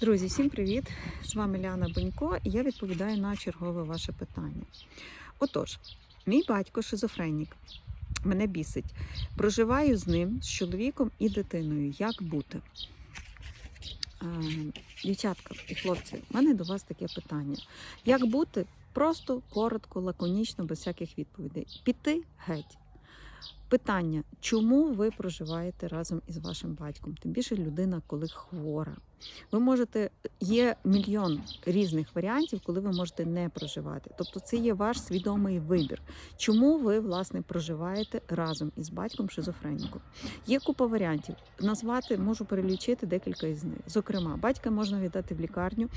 Друзі, всім привіт! З вами Ляна Бонько і я відповідаю на чергове ваше питання. Отож, мій батько шизофренік. Мене бісить. Проживаю з ним, з чоловіком і дитиною. Як бути? Е, Дівчатка і хлопці, в мене до вас таке питання. Як бути? Просто, коротко, лаконічно, без всяких відповідей. Піти геть. Питання, чому ви проживаєте разом із вашим батьком? Тим більше людина, коли хвора. Ви можете, є мільйон різних варіантів, коли ви можете не проживати. Тобто це є ваш свідомий вибір. Чому ви власне проживаєте разом із батьком шизофреніком? Є купа варіантів. Назвати можу перелічити декілька із них. Зокрема, батька можна віддати в лікарню,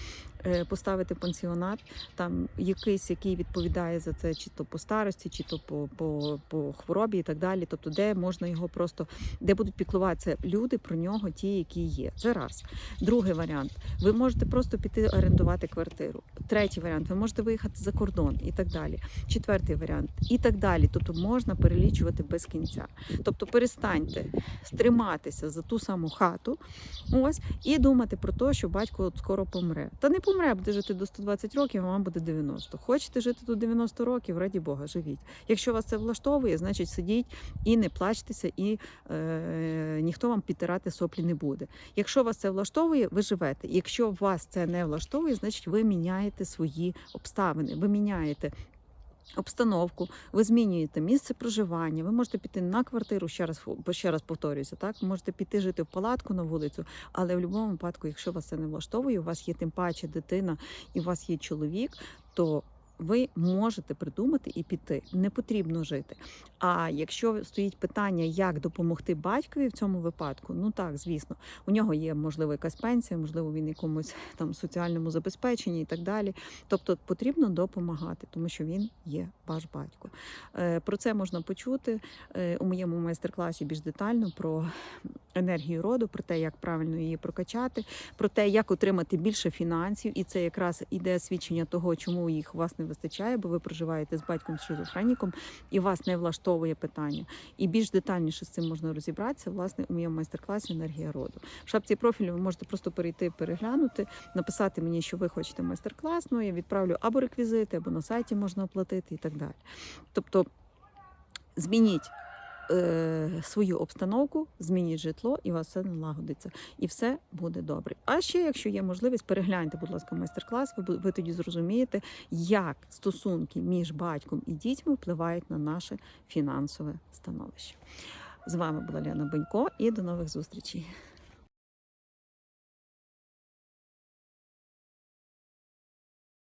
е, поставити пансіонат, там якийсь, який відповідає за це, чи то по старості, чи то по, по, по хворобі і так далі. Тобто, де можна його просто, де будуть піклуватися люди про нього, ті, які є. Це раз. Другий варіант. Ви можете просто піти орендувати квартиру. Третій варіант, ви можете виїхати за кордон і так далі. Четвертий варіант і так далі. Тобто можна перелічувати без кінця. Тобто перестаньте стриматися за ту саму хату, ось і думати про те, що батько от скоро помре. Та не помре, буде жити до 120 років, а вам буде 90. Хочете жити до 90 років, раді Бога, живіть. Якщо вас це влаштовує, значить сидіть і не плачтеся, і е, ніхто вам підтирати соплі не буде. Якщо вас це влаштовує, ви живете. Якщо вас це не влаштовує, значить ви міняєте свої обставини, ви міняєте. Обстановку, ви змінюєте місце проживання. Ви можете піти на квартиру, ще раз ще раз повторююся, так ви можете піти жити в палатку на вулицю, але в будь-якому випадку, якщо вас це не влаштовує, у вас є тим паче дитина і у вас є чоловік, то ви можете придумати і піти. Не потрібно жити. А якщо стоїть питання, як допомогти батькові в цьому випадку, ну так, звісно, у нього є можливо якась пенсія, можливо, він якомусь там соціальному забезпеченні і так далі. Тобто потрібно допомагати, тому що він є ваш батько. Е, Про це можна почути е, у моєму майстер-класі більш детально про енергію роду, про те, як правильно її прокачати, про те, як отримати більше фінансів, і це якраз іде свідчення того, чому їх у вас не вистачає, бо ви проживаєте з батьком шизофреніком і вас не влаштовує питання. І більш детальніше з цим можна розібратися власне у моєму майстер-класі енергія роду. В шапці профілю ви можете просто перейти, переглянути, написати мені, що ви хочете майстер-клас. Ну я відправлю або реквізити, або на сайті можна оплатити і так далі. Тобто змініть. Е, Свою обстановку, змініть житло, і у вас все налагодиться, і все буде добре. А ще, якщо є можливість, перегляньте, будь ласка, майстер-клас. Ви, ви тоді зрозумієте, як стосунки між батьком і дітьми впливають на наше фінансове становище. З вами була Лена Бенько і до нових зустрічей.